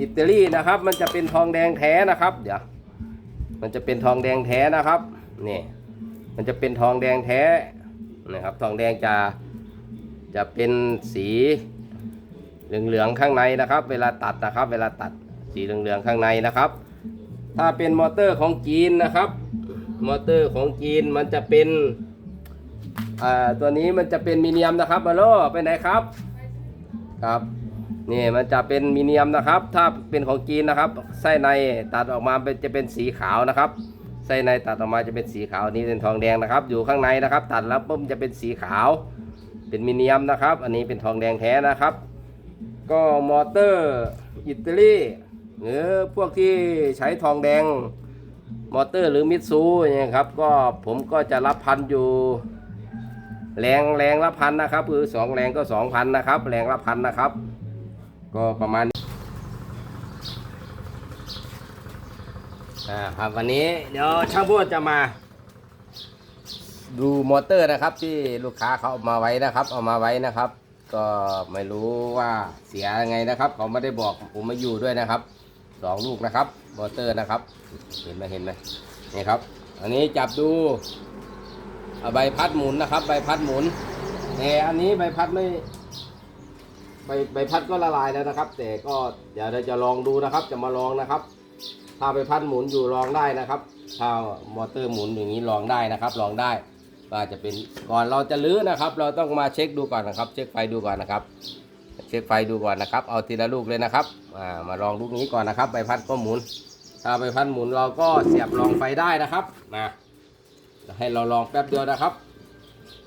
อิตาลีนะครับ มันจะเป็นทองแดงแท้นะครับ เดี๋ยว มันจะเป็นทองแดงแท้นะครับ นี่ มันจะเป็นทองแดงแท้นะครับ ทองแดงจะจะเป็นสีเหลืองๆข้างในนะครับ เวลาตัดนะครับ เวลาตัดสีเหลืองๆข้างในนะครับ ถ้าเป็นมอเตอร์ของจีนนะครับ มอเตอร์ของจีนมันจะเป็นอ่าตัวนี้มันจะเป็นมีเนียมนะครับมาโลไปไหนครับ ครับ นี่มันจะเป็นมีเนียมนะครับ ถ้าเป็นของจีนนะครับ ไส้ในตัดออกมาเป็นจะเป็นสีขาวนะครับ ไส้ในตัดออกมาจะเป็นสีขาวนี่เป็นทองแดงนะครับ อยู่ข้างในนะครับ ตัดแล้วปุ๊บจะเป็นสีขาว เป็นมีเนียมนะครับ อันนี้เป็นทองแดงแท้นะครับ ก็มอเตอร์อิตาลีหรือพวกที่ใช้ทองแดงมอเตอร์หรือมิตซูเนี่ยครับก็ผมก็จะรับพันอยู่ แรงแรงละพันนะครับ คือสองแรงก็สองพันนะครับ แรงละพันนะครับ ก็ประมาณนี้อ่าครับวันนี้เดี๋ยวช่างพูดจะมา ดูมอเตอร์นะครับ ที่ลูกค้าเขาเอามาไว้นะครับ เอามาไว้นะครับ ก็ไม่รู้ว่าเสียยังไงนะครับ เขาไม่ได้บอกผมมาอยู่ด้วยนะครับสองลูกนะครับมอเตอร์นะครับ เห็นไหมเห็นไหมนี่ครับ อันนี้จับดูใบพัดหมุนนะครับ ใบพัดหมุนแต่อันนี้ใบพัดไม่ ใบใบพัดก็ละลายแล้วนะครับ แต่ก็เดี๋ยวเราจะลองดูนะครับ จะมาลองนะครับ ถ้าใบพัดหมุนอยู่ลองได้นะครับ ถ้ามอเตอร์หมุนอย่างนี้ลองได้นะครับลองได้ว่าจะเป็นก่อนเราจะลื้อนะครับ เราต้องมาเช็คดูก่อนนะครับ เช็คไฟดูก่อนนะครับ เช็คไฟดูก่อนนะครับ เอาทีละลูกเลยนะครับอ่ามาลองลูกนี้ก่อนนะครับ ใบพัดก็หมุน ถ้าใบพัดหมุนเราก็เสียบรองไฟได้นะครับนะให้เราลองแป๊บเดียวนะครับ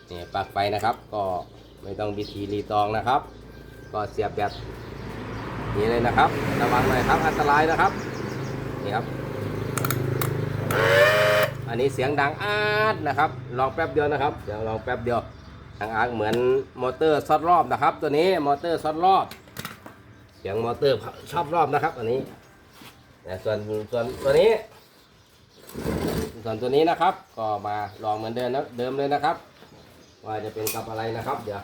นี่ปลั๊กไฟนะครับ ก็ไม่ต้องบิทีรีตองนะครับ ก็เสียบแบบนี้เลยนะครับ ระวังหน่อยครับ อันตรายนะครับ นี่ครับ อันนี้เสียงดังอาดนะครับ ลองแป๊บเดียวนะครับ เดี๋ยวลองแป๊บเดียวทางอาร์เหมือนมอเตอร์ซอดรอบนะครับ ตัวนี้มอเตอร์ซอดรอบ เสียงมอเตอร์ชอบรอบนะครับ อันนี้ส่วนส่วนตัวนี้ ส่วนตัวนี้นะครับ ก็มาลองเหมือนเดิมนะเดิมเลยนะครับ ว่าจะเป็นกับอะไรนะครับ เดี๋ยว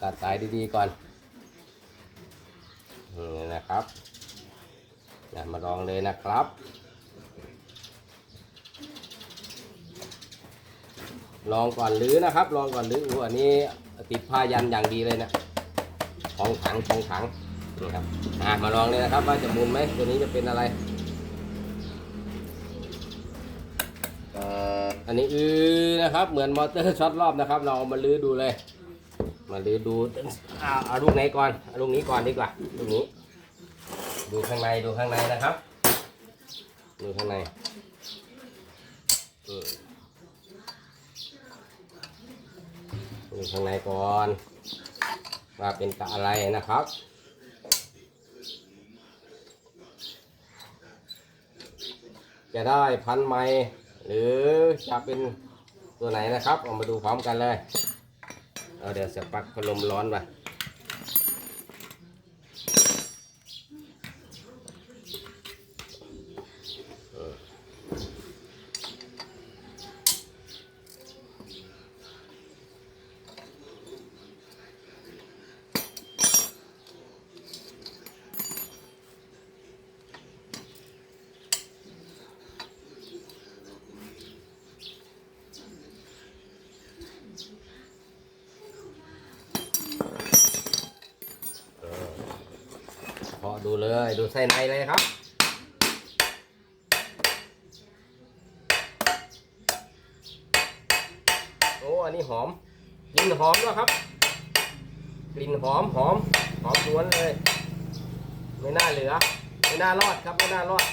ตัดสายดีๆก่อนนี่นะครับมาลองเลยนะครับ ลองก่อนหรือนะครับ ลองก่อนหรืออู้อันนี้ติดผ้ายันอย่างดีเลยนะของถังของถังนี่ครับอ่ามาลองเลยนะครับ ว่าจะมุนไหมตัวนี้จะเป็นอะไร อันนี้อือนะครับ เหมือนมอเตอร์ช็อตรอบนะครับ เราเอามาลื้อดูเลย มาลื้อดูเอาเอาลูกไหนก่อนเอาลูกนี้ก่อนดีกว่าลูกนี้ ดูข้างในดูข้างในนะครับ ดูข้างในดูข้างในก่อน ว่าเป็นกะอะไรนะครับจะได้พันไหมหรือจะเป็นตัวไหนนะครับ เอามาดูพร้อมกันเลย เอาเดี๋ยวเสียบปลั๊กพัดลมร้อนไปพอ ดูเลยดูไส้ในเลยครับ โอ้อันนี้หอมกลิ่นหอมแล้วครับ กลิ่นหอมหอมหอมล้วนเลย ไม่น่าเหลือ ไม่น่ารอดครับไม่น่ารอด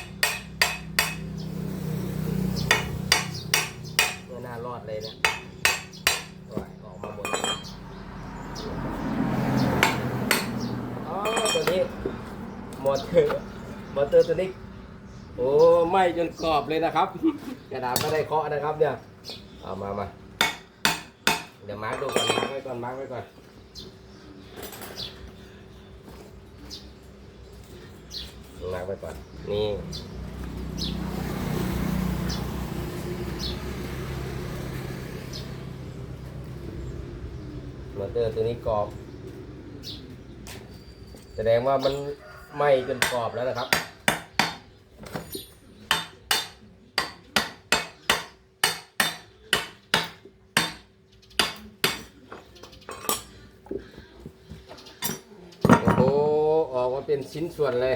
ไม่น่ารอดเลยเนี่ยโอ้ยออกมาหมดอ๋อตัวนี้มอ เตอร์มอเตอร์ตัวนี้โอ้ไหม้จนกรอบเลยนะครับ กระดาษไม่ได้เคาะนะครับเนี่ยเอามามาเดี๋ยวมาร์กดูก่อนมาร์กไว้ก่อนมาร์กไว้ก่อนมาร์กไว้ก่อนนี่มอเตอร์ตัวนี้กรอบ แสดงว่ามัน ไหม้จนกรอบแล้วนะครับ โอ้โห ออกมาเป็นชิ้นส่วนเลย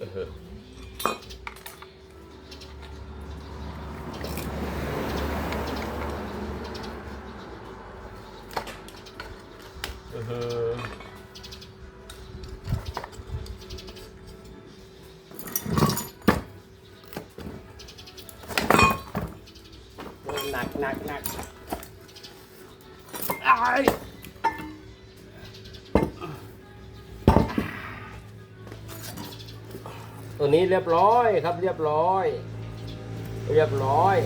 อือ เรียบร้อยครับเรียบร้อย เรียบร้อย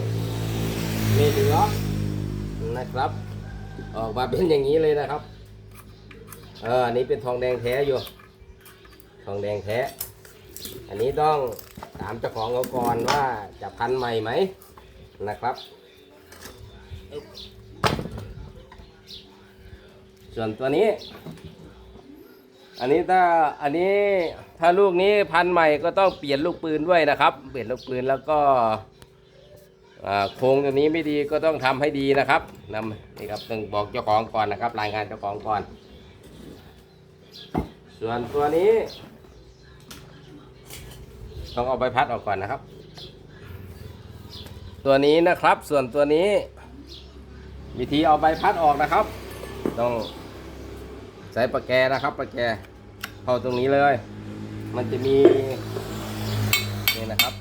ไม่เหลือนะครับ ออกมาเป็นอย่างนี้เลยนะครับเอออันนี้เป็นทองแดงแท้อยู่ ทองแดงแท้ อันนี้ต้องถามเจ้าของเขาก่อนว่าจะพันใหม่ไหมนะครับอึ๊บส่วนตัวนี้ อันนี้ถ้าอันนี้ถ้าลูกนี้พันใหม่ก็ต้องเปลี่ยนลูกปืนด้วยนะครับ เปลี่ยนลูกปืนแล้วก็โครงตัวนี้ไม่ดีก็ต้องทำให้ดีนะครับนำนี่ครับต้องบอกเจ้าของก่อนนะครับ รายงานเจ้าของก่อน ส่วนตัวนี้ ต้องเอาใบพัดออกก่อนนะครับ ตัวนี้นะครับ ส่วนตัวนี้ วิธีเอาใบพัดออกนะครับ ต้องใส่ปากแกนะครับปากแก เข้าตรงนี้เลย มันจะมีนี่นะครับ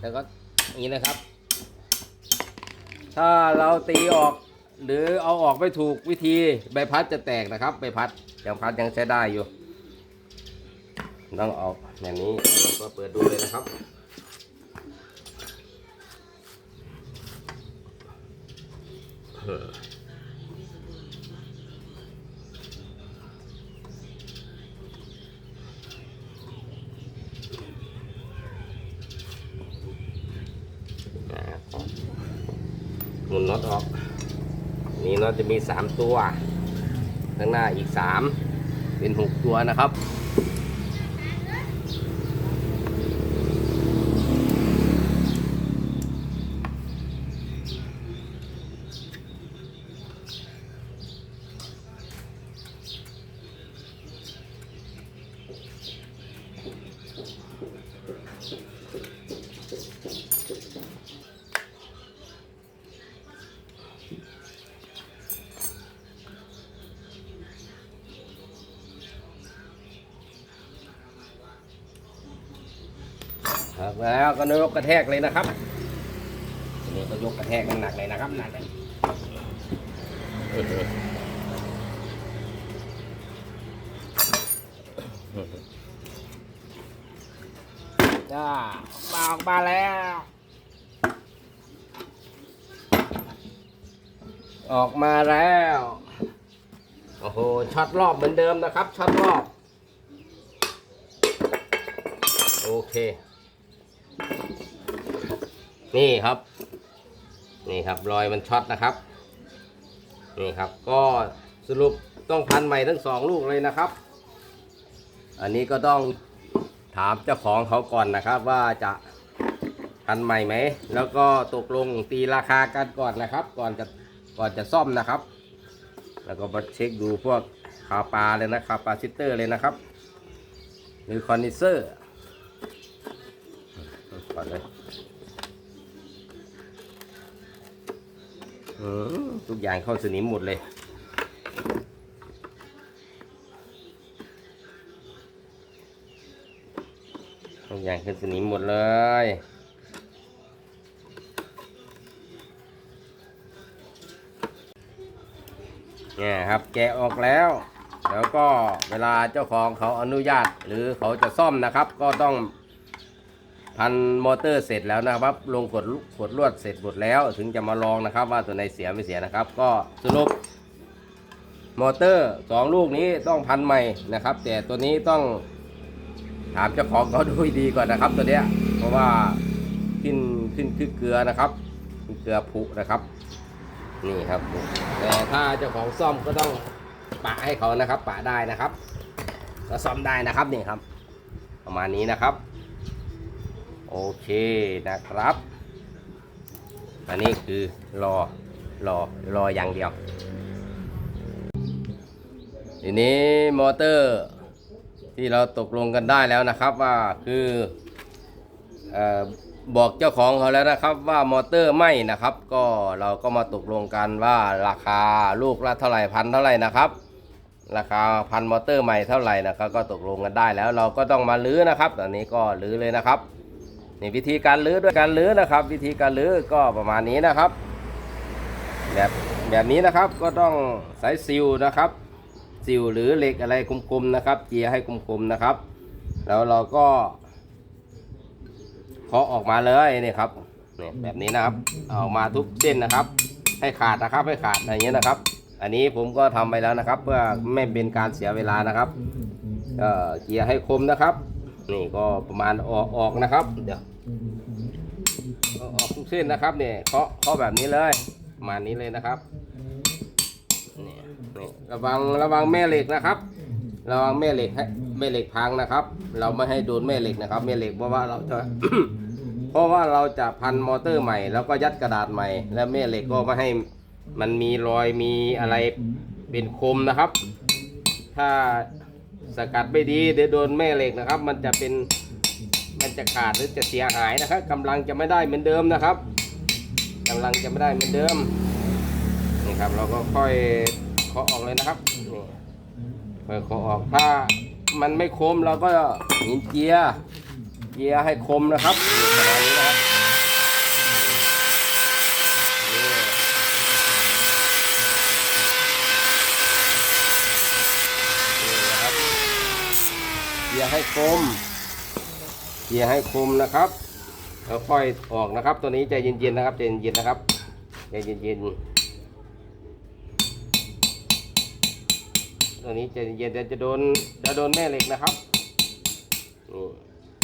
แล้วก็อย่างนี้นะครับ ถ้าเราตีออกหรือเอาออกไม่ถูกวิธีใบพัดจะแตกนะครับ ใบพัดยังพัดยังใช้ได้อยู่ ต้องเอาแบบนี้เราก็เปิดดูเลยนะครับหมุ นน็อตออก นี่น็อตจะมีสามตัว ข้างหน้าอีกสามเป็นหกตัวนะครับ แล้วก็ยกกระแทกเลยนะครับทีนี้ก็ยกกระแทกหนักๆเลยนะครับหนักเลยจ้ามาออกมาแล้ว ออกมาแล้ว โอ้โหช็อตรอบเหมือนเดิมนะครับช็อตรอบ โอเค นี่ครับ นี่ครับรอยมันช็อตนะครับ นี่ครับ ก็สรุปต้องพันใหม่ทั้งสองลูกเลยนะครับ อันนี้ก็ต้องถามเจ้าของเขาก่อนนะครับ ว่าจะพันใหม่ไหม แล้วก็ตกลงตีราคากันก่อนนะครับ ก่อนจะก่อนจะซ่อมนะครับ แล้วก็มาเช็คดูพวกคาปาเลยนะคาปาซิเตอร์เลยนะครับ หรือคอนดิเซอร์ ก่อนเลยทุกอย่างเข้าสนิมหมดเลย ทุกอย่างเข้าสนิมหมดเลยเนี่ยครับแกะออกแล้ว แล้วก็เวลาเจ้าของเขาอนุญาตหรือเขาจะซ่อมนะครับ ก็ต้อง พันมอเตอร์เสร็จแล้วนะครับ ลงกดกดลวดเสร็จหมดแล้ว ถึงจะมาลองนะครับ ว่าตัวไหนเสียไม่เสียนะครับ ก็สรุปมอเตอร์สองลูกนี้ต้องพันใหม่นะครับ แต่ตัวนี้ต้องถามเจ้าของเขาดูดีก่อนนะครับ ตัวเนี้ยเพราะว่าขึ้นขึ้นคือเกลือนะครับเกลือผุนะครับนี่ครับแต่ถ้าเจ้าของซ่อมก็ต้องปะให้เขานะครับ ปะได้นะครับก็ซ่อมได้นะครับนี่ครับ ประมาณนี้นะครับ โอเคนะครับ อันนี้คือรอรอรออย่างเดียว ทีนี้มอเตอร์ที่เราตกลงกันได้แล้วนะครับว่าคือเอบอกเจ้าของเขาแล้วนะครับว่ามอเตอร์ไหม่นะครับ ก็เราก็มาตกลงกันว่าราคาลูกละเท่าไหร่พันเท่าไหร่นะครับราคาพันมอเตอร์ใหม่เท่าไหร่นะครับก็ตกลงกันได้แล้วเราก็ต้องมาลื้อนะครับ ตอนนี้ก็ลื้อเลยนะครับ นี่วิธีการลื้อด้วยการลื้อนะครับ วิธีการลื้อก็ประมาณนี้นะครับ แบบแบบนี้นะครับก็ต้องใส่ซิลนะครับซิลหรือเหล็กอะไรคมๆนะครับ เจียให้คมๆนะครับ แล้วเราก็เคาะออกมาเลยนี่ครับนี่แบบนี้นะครับเอาอกมาทุกเส้นนะครับ ให้ขาดนะครับให้ขาดอย่างเงี้ยนะครับ อันนี้ผมก็ทำไปแล้วนะครับ เพื่อไม่เป็นการเสียเวลานะครับเอ่อเจียให้คมนะครับ นี่ก็ประมาณออกออกนะครับ เดี๋ยวออกทุกเส้นนะครับเนี่ยเคาะเคาะแบบนี้เลยประมาณนี้เลยนะครับนี่นี่ระวังระวังแม่เหล็กนะครับระวังแม่เหล็กให้แม่เหล็กพังนะครับ เราไม่ให้โดนแม่เหล็กนะครับแม่เหล็กเพราะว่าเราจะเพราะว่าเราจะพันมอเตอร์ใหม่ แล้วก็ยัดกระดาษใหม่ แล้วแม่เหล็กก็ไม่ให้มันมีรอยมีอะไรเป็นคมนะครับ ถ้า สกัดไม่ดีเดี๋ยวโดนแม่เหล็กนะครับ มันจะเป็นมันจะขาดหรือจะเสียหายนะครับกำลังจะไม่ได้เหมือนเดิมนะครับกำลังจะไม่ได้เหมือนเดิมนี่ครับ เราก็ค่อยเคาะออกเลยนะครับนี่ค่อยเคาะออกถ้ามันไม่คมเราก็หินเจียเจียให้คมนะครับนี่ประมาณนี้นะครับนี่นี่นะครับ เจียให้คมเจียให้คมนะครับแล้วค่อยออกนะครับ ตัวนี้ใจเย็นๆนะครับใจเย็นๆนะครับใจเย็นๆตัวนี้ใจเย็นๆจะโดนจะโดนแม่เหล็กนะครับ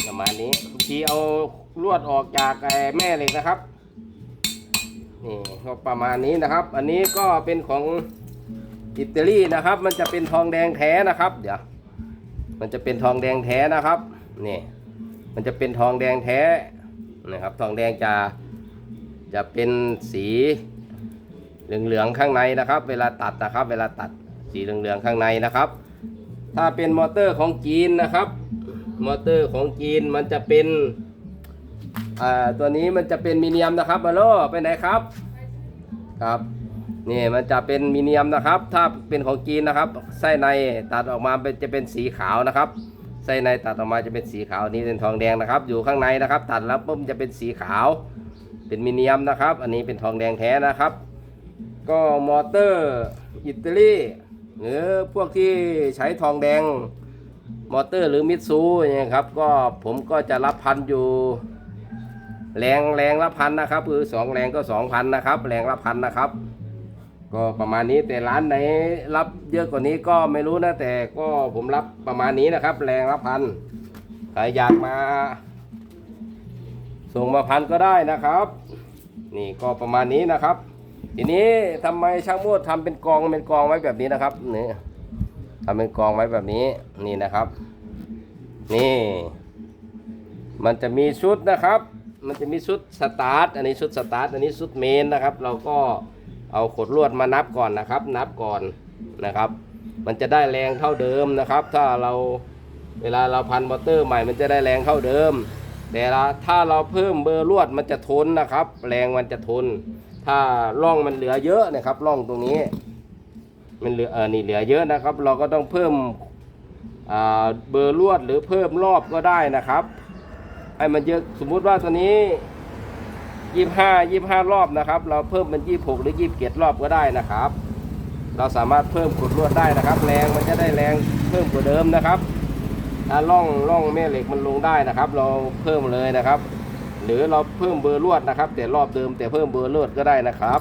ประมาณนี้ทีเอาลวดออกจากแม่เหล็กนะครับนี่ก็ประมาณนี้นะครับ อันนี้ก็เป็นของอิตาลีนะครับ มันจะเป็นทองแดงแท้นะครับ เดี๋ยว มันจะเป็นทองแดงแท้นะครับนี่มันจะเป็นทองแดงแท้นะครับ ทองแดงจะจะเป็นสีเหลืองๆข้างในนะครับ เวลาตัดนะครับ เวลาตัดสีเหลืองๆข้างในนะครับ ถ้าเป็นมอเตอร์ของจีนนะครับ มอเตอร์ของจีนมันจะเป็นอ่าตัวนี้มันจะเป็นมีเนียมนะครับบาโลไปไหนครับครับ นี่มันจะเป็นมีเนียมนะครับ ถ้าเป็นของจีนนะครับไส้ในตัดออกมาเป็นจะเป็นสีขาวนะครับไส้ในตัดออกมาจะเป็นสีขาวนี่เป็นทองแดงนะครับ อยู่ข้างในนะครับ ตัดแล้วปุ๊บจะเป็นสีขาว เป็นมีเนียมนะครับ อันนี้เป็นทองแดงแท้นะครับ ก็มอเตอร์อิตาลีหรือพวกที่ใช้ทองแดงมอเตอร์หรือมิตซูเนี่ยครับก็ผมก็จะรับพันอยู่แรงแรงละพันนะครับ คือสองแรงก็สองพันนะครับ แรงละพันนะครับ ก็ประมาณนี้แต่ร้านไหนรับเยอะกว่านี้ก็ไม่รู้นะ แต่ก็ผมรับประมาณนี้นะครับ แรงละพันใครอยากมา ส่งมาพันก็ได้นะครับ นี่ก็ประมาณนี้นะครับ ทีนี้ทำไมช่างโมดทำเป็นกองเป็นกองไว้แบบนี้นะครับนี่ทำเป็นกองไว้แบบนี้นี่นะครับ นี่ มันจะมีชุดนะครับ มันจะมีชุดสตาร์ทอันนี้ชุดสตาร์ทอันนี้ชุดเมนนะครับ เราก็ เอาขดลวดมานับก่อนนะครับ นับก่อนนะครับ มันจะได้แรงเท่าเดิมนะครับ ถ้าเราเวลาเราพันมอเตอร์ใหม่มันจะได้แรงเท่าเดิม แต่ละถ้าเราเพิ่มเบอร์ลวดมันจะทนนะครับ แรงมันจะทน ถ้าร่องมันเหลือเยอะนะครับร่องตรงนี้ มันเหลือเออนี่เหลือเยอะนะครับ เราก็ต้องเพิ่มเบอร์ลวดหรือเพิ่มรอบก็ได้นะครับให้มันเยอะสมมุติว่าตัวนี้ ยี่ห้ายี่ห้ารอบนะครับ เราเพิ่มเป็นยี่หกหรือยี่สิบเจ็ดรอบก็ได้นะครับ เราสามารถเพิ่มกดลวดได้นะครับ แรงมันจะได้แรงเพิ่มกว่าเดิมนะครับถ้าล่องล่องแม่เหล็กมันลงได้นะครับ เราเพิ่มเลยนะครับ หรือเราเพิ่มเบอร์ลวดนะครับ แต่รอบเดิมแต่เพิ่มเบอร์ลวดก็ได้นะครับ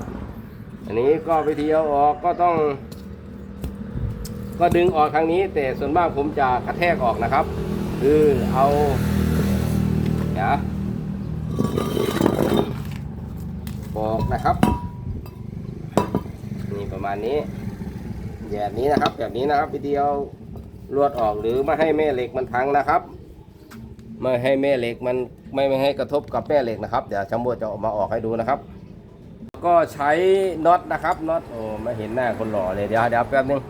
อันนี้ก็วิธีเอาออกก็ต้อง ก็ดึงออกครั้งนี้ แต่ส่วนมากผมจะกระแทกออกนะครับ คือเอาเดี๋ยว ปอกนะครับนี่ประมาณนี้แบบนี้นะครับ แบบนี้นะครับวิธีเอาลวดออกหรือไม่ให้แม่เหล็กมันพังนะครับ ไม่ให้แม่เหล็กมันไม่ไม่ให้กระทบกับแม่เหล็กนะครับเดี๋ยวช่างบัวจะออกมาออกให้ดูนะครับ ก็ใช้น็อตนะครับน็อตโอ้ไม่เห็นหน้าคนหล่อเลยเดี๋ยวเดี๋ยวแป๊บนึง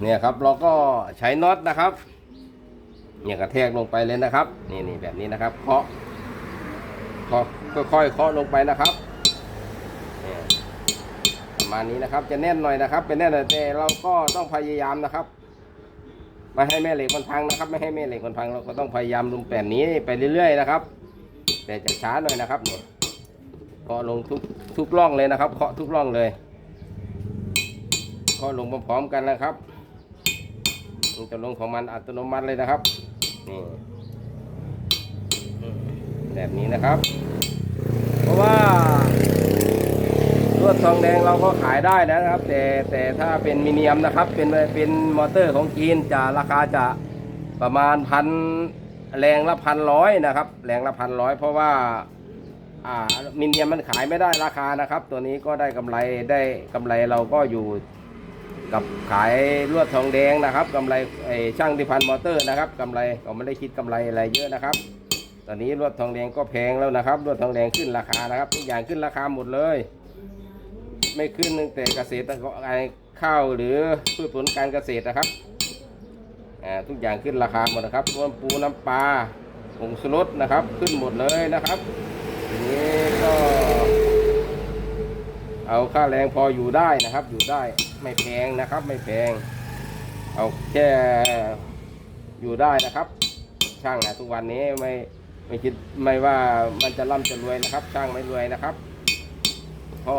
เนี่ยครับเราก็ใช้น็อตนะครับ เนี่ยกระแทกลงไปเลยนะครับ นี่นี่แบบนี้นะครับเคาะ คาะค่อยๆเคาะลงไปนะครับประมาณนี้นะครับ จะแน่นหน่อยนะครับ เป็นแน่นแต่เราก็ต้องพยายามนะครับไม่ให้แม่เหล็กมันพังนะครับ ไม่ให้แม่เหล็กมันพังเราก็ต้องพยายามลุมแบบนี้ไปเรื่อยๆนะครับ แต่จะช้าหน่อยนะครับเนี่ยเคาะลงทุกทุกร่องเลยนะครับเคาะทุกร่องเลยเคาะลงพร้อมๆกันนะครับมันจะลงของมันอัตโนมัติเลยนะครับนี่ แบบนี้นะครับ เพราะว่าลวดทองแดงเราก็ขายได้นะครับ แต่แต่ถ้าเป็นมิเนียมนะครับ เป็นเป็นมอเตอร์ของจีนจะราคาจะประมาณพันแรงละพันร้อยนะครับ แรงละพันร้อยเพราะว่าอ่ามิเนียมมันขายไม่ได้ราคานะครับ ตัวนี้ก็ได้กำไรได้กำไรเราก็อยู่กับขายลวดทองแดงนะครับกำไรไอช่างที่พันมอเตอร์นะครับกำไรก็ไม่ได้คิดกำไรอะไรเยอะนะครับ อนนี้ลวดทองแดงก็แพงแล้วนะครับลวดทองแดงขึ้นราคานะครับทุกอย่างขึ้นราคาหมดเลย ไม่ขึ้นตั้งแต่เกษตรกรไอข้าวหรือพืชผลการเกษตรนะครับทุกอย่างขึ้นราคาหมดนะครับรวมปูน้ำปลาผงชูรสนะครับ ขึ้นหมดเลยนะครับนี้ก็ เอาค่าแรงพออยู่ได้นะครับ อยู่ได้ไม่แพงนะครับ ไม่แพง เอาแค่อยู่ได้นะครับ ช่างนะทุกวันนี้ไม่ ไม่คิดไม่ว่ามันจะร่ำจะรวยนะครับช่างไม่รวยนะครับพอ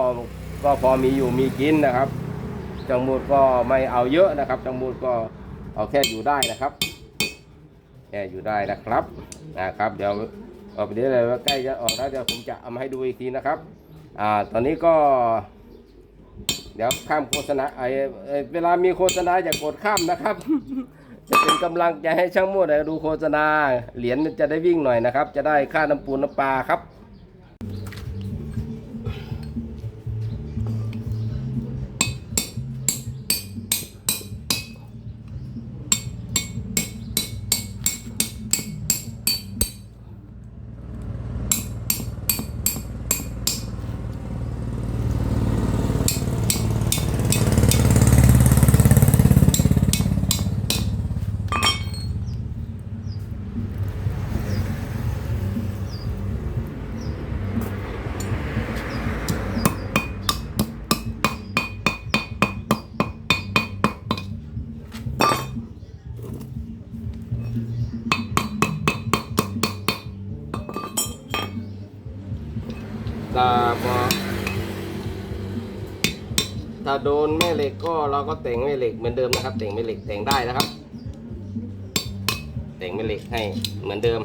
ก็พอมีอยู่มีกินนะครับจังมูดก็ไม่เอาเยอะนะครับจังมูดก็เอาแค่อยู่ได้นะครับ แค่อยู่ได้นะครับนะครับ เดี๋ยวเอาไปดูเลยว่าใกล้จะออกแล้วเดี๋ยวผมจะเอามาให้ดูอีกทีนะครับ อ่าตอนนี้ก็ เดี๋ยวข้ามโฆษณาไอ้ไอ้เวลามีโฆษณาอย่ากดข้ามนะครับ เป็นกำลังใจให้ช่างมวดดูโฆษณา เหรียญจะได้วิ่งหน่อยนะครับ จะได้ค่าน้ำปูนน้ำปลาครับาโดนแม่เหล็กก็เราก็แต่งแม่เหล็กเหมือนเดิมนะครับ แต่งแม่เหล็กแต่งได้นะครับ แต่งแม่เหล็กให้เหมือนเดิม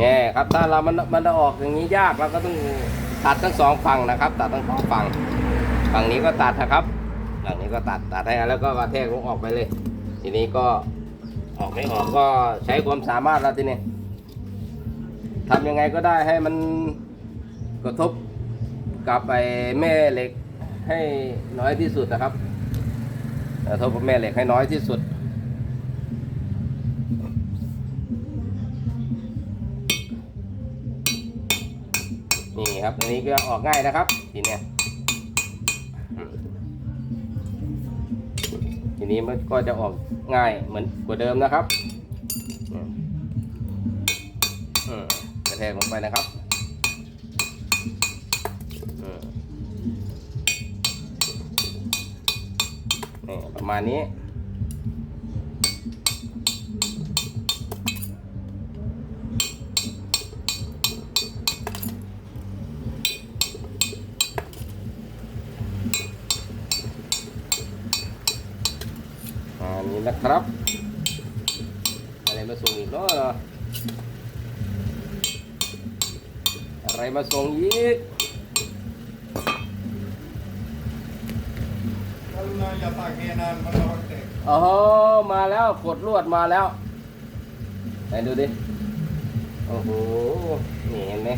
แง่ครับถ้าเรามันมันจะออกอย่างนี้ยากเราก็ต้องตัดทั้งสองฝั่งนะครับ ตัดทั้งสองฝั่งฝั่งนี้ก็ตัดนะครับฝั่งนี้ก็ตัดตัดให้แล้วก็กระแทกลงออกไปเลย ทีนี้ก็ ออกไม่ออกก็ใช้ความสามารถแล้วทีนี้ทำยังไงก็ได้ให้มันกระทบกับไอ้แม่เหล็กให้น้อยที่สุดนะครับกระทบกับแม่เหล็กให้น้อยที่สุด นี่ครับอันนี้ก็ออกง่ายนะครับ ทีเนี้ย ทีนี้มันก็จะออกง่ายเหมือนกว่าเดิมนะครับอืมอืมกระแทกลงไปนะครับอืมนี่ประมาณนี้ นนี้นะครับ อะไรมาส่งอีกเนาะอะไรมาส่งอีกอะไรจะตากแค่นานมันระวังแตกอ๋อมาแล้วกดลวดมาแล้วไหนดูดิ โอ้โหนี่เห็นไหม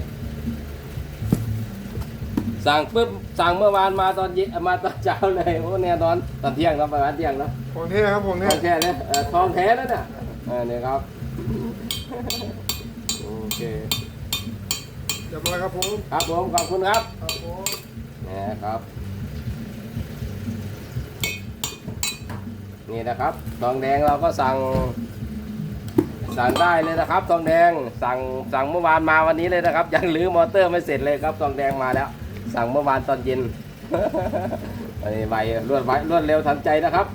สั่งปุ๊บสั่งเมื่อวานมาตอนเย็นมาตอนเช้าเลยโอ้เนี่ยตอนตอนเที่ยงเนอะประมาณเที่ยงเนอะของเท่ครับของทเท่องแท้เนี่ยเอ่อทองแท้แล้วเนี่ยเออเนี่ยครับโอเคเรียบร้อยครับผมครับผมขอบคุณครับครับผมนี่นะครับนี่นะครับทองแดงเราก็สั่งสั่งได้เลยนะครับทองแดงสั่งสั่งเมื่อวานมาวันนี้เลยนะครับ ยังรื้อมอเตอร์ไม่เสร็จเลยครับทองแดงมาแล้ว สั่งเมื่อวานตอนเย็นอันนี้ไวรวดไวรวดเร็วทันใจนะครับ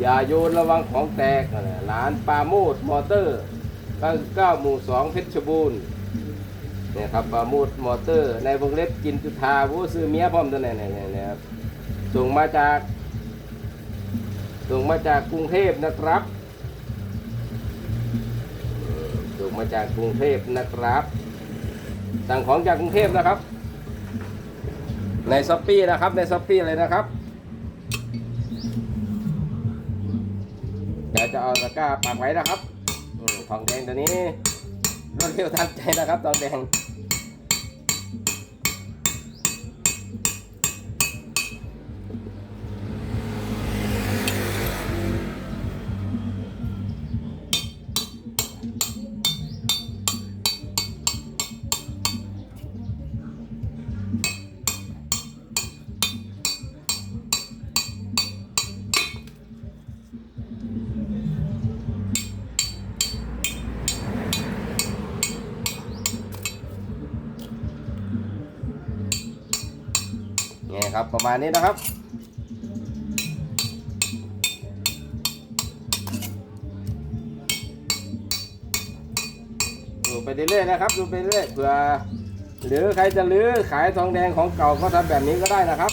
อย่าโยนระวังของแตกร้านปาโมดมอเตอร์99หมู่2เพชรบูรณ์เนี่ยครับปาโมดมอเตอร์ ในวงเล็บกินจุธาผู้ซื้อเมียพร้อมตัวไหนเนี่ยเนี่ยเนี่ยครับส่งมาจากส่งมาจากกรุงเทพนะครับส่งมาจากกรุงเทพนะครับ สั่งของจากกรุงเทพนะครับ ในช้อปปี้นะครับ ในช้อปปี้เลยนะครับเดี๋ยวจะเอาตะกร้าปักไว้นะครับทองแดงตัวนี้รวดเร็วทันใจนะครับทองแดง ครับ ประมาณนี้นะครับ ดูไปเรื่อยๆนะครับ ดูไปเรื่อยเผื่อหรือใครจะรื้อขายทองแดงของเก่าก็ทำแบบนี้ก็ได้นะครับ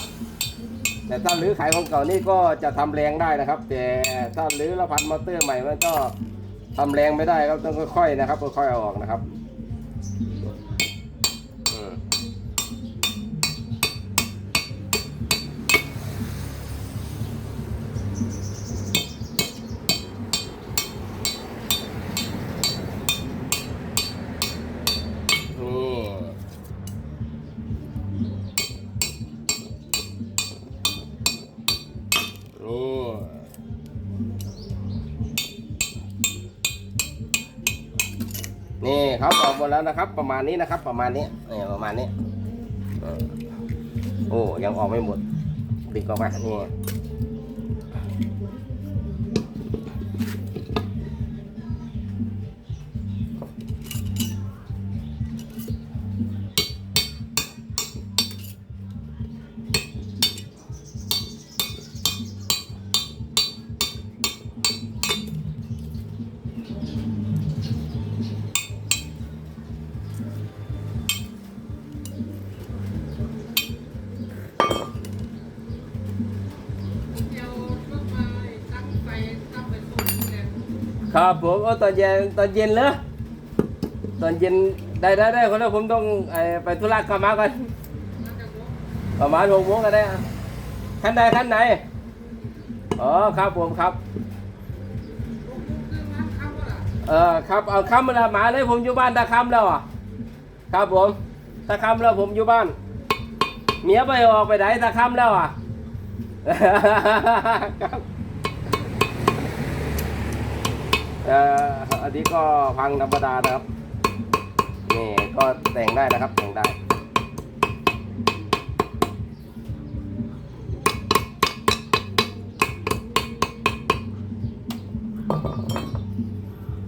แต่ถ้ารื้อขายของเก่านี่ก็จะทำแรงได้นะครับ แต่ถ้ารื้อแล้วพันมอเตอร์ใหม่มันก็ทำแรงไม่ได้ครับต้องค่อยๆนะครับค่อยๆเอาออกนะครับ แล้วนะครับ ประมาณนี้นะครับ ประมาณนี้เนี่ยประมาณนี้โอ้ยังออกไม่หมดบิดออกมานี่ ครับผมเอาตอนเย็นตอนเย็นเลยตอนเย็นได้ได้ได้คนละผมต้องไปธุระกลับมาก่อนประมาณหกโมงก็ได้ขั้นใดขั้นไหนอ๋อครับผมครับเออครับเอาคำมาละหมาเลยผมอยู่บ้านตาคำแล้วอะครับผมตาคำแล้วผมอยู่บ้าน เมียไปออกไปไหนตาคำแล้วอะ ครับเอันนี้ก็พังธรรมดานะครับนี่ก็แต่งได้นะครับแต่งได้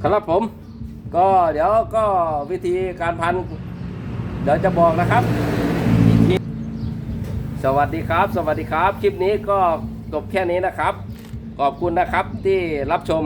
ครับผม ก็เดี๋ยวก็วิธีการพัน เดี๋ยวจะบอกนะครับ สวัสดีครับ สวัสดีครับ คลิปนี้ก็จบแค่นี้นะครับ ขอบคุณนะครับที่รับชม